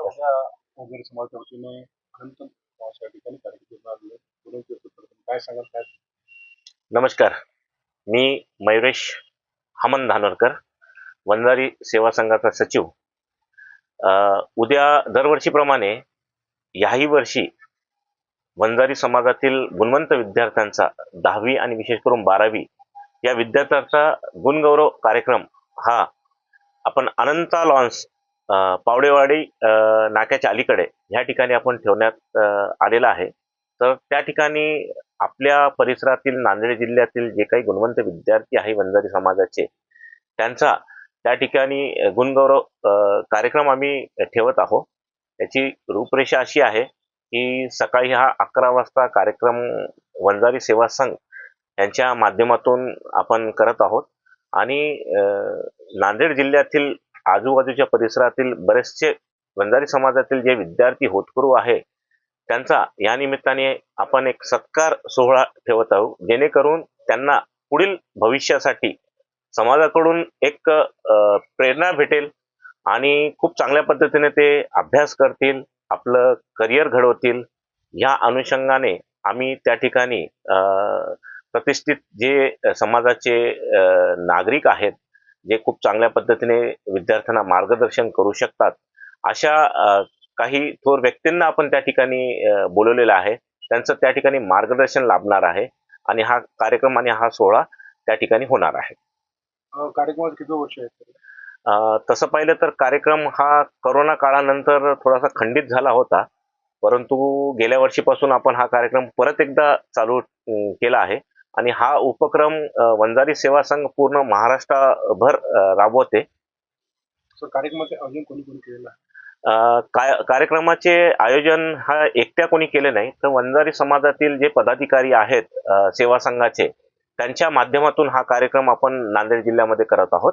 वगैरे समाजाच्या वतीने अनंत ठिकाणी कार्यक्रम काय सांगाल काय? नमस्कार. मी मयुरेश हमन धानोरकर वंजारी सेवा संघाचा सचिव. उद्या दरवर्षीप्रमाणे याही वर्षी वंजारी समाजातील गुणवंत विद्यार्थ्यांचा दहावी आणि विशेष करून बारावी या विद्यार्थ्यांचा गुणगौरव कार्यक्रम हा आपण अनंता लॉन्स पावडेवाडी नाक्याच्या अलीकडे ह्या ठिकाणी आपण ठेवण्यात आलेला आहे. तर त्या ठिकाणी आपल्या परिसरातील नांदेड जिल्ह्यातील जे काही गुणवंत विद्यार्थी आहे वंजारी समाजाचे त्यांचा त्या ठिकाणी गुणगौरव कार्यक्रम आम्ही ठेवत आहोत. त्याची रूपरेषा अशी आहे की सकाळी हा अकरा वाजता कार्यक्रम वंजारी सेवा संघ यांच्या माध्यमातून आपण करत आहोत. आणि नांदेड जिल्ह्यातील आजूबाजूच्या परिसरातील बरेचसे वंजारी समाजातील जे विद्यार्थी होतकरू आहे त्यांचा या निमित्ताने आपण एक सत्कार सोहळा ठेवत आहोत. जेणेकरून त्यांना पुढील भविष्यासाठी समाजाकडून एक प्रेरणा भेटेल आणि खूप चांगल्या पद्धतीने ते अभ्यास करतील आपलं करिअर घडवतील. या अनुषंगाने आम्ही त्या ठिकाणी प्रतिष्ठित जे समाजाचे नागरिक आहेत जे खूप चांगल्या पद्धतीने विद्यार्थ्यांना मार्गदर्शन करू शकतात अशा काही थोर व्यक्तींना आपण त्या ठिकाणी बोलवलेलं आहे. त्यांचं त्या ठिकाणी मार्गदर्शन लाभणार आहे आणि हा कार्यक्रम आणि हा सोहळा त्या ठिकाणी होणार आहे. कार्यक्रमात किती वर्ष आहेत? तसं पाहिलं तर कार्यक्रम हा करोना काळानंतर थोडासा खंडित झाला होता. परंतु गेल्या वर्षीपासून आपण हा कार्यक्रम परत एकदा चालू केला आहे. आणि हा उपक्रम वंजारी सेवा संघ पूर्ण महाराष्ट्रभर राबवते. काय कार्यक्रमाचे आयोजन हा एकट्या कोणी केले नाही तर वंजारी समाजातील जे पदाधिकारी आहेत सेवा संघाचे त्यांच्या माध्यमातून हा कार्यक्रम आपण नांदेड जिल्ह्यामध्ये करत आहोत.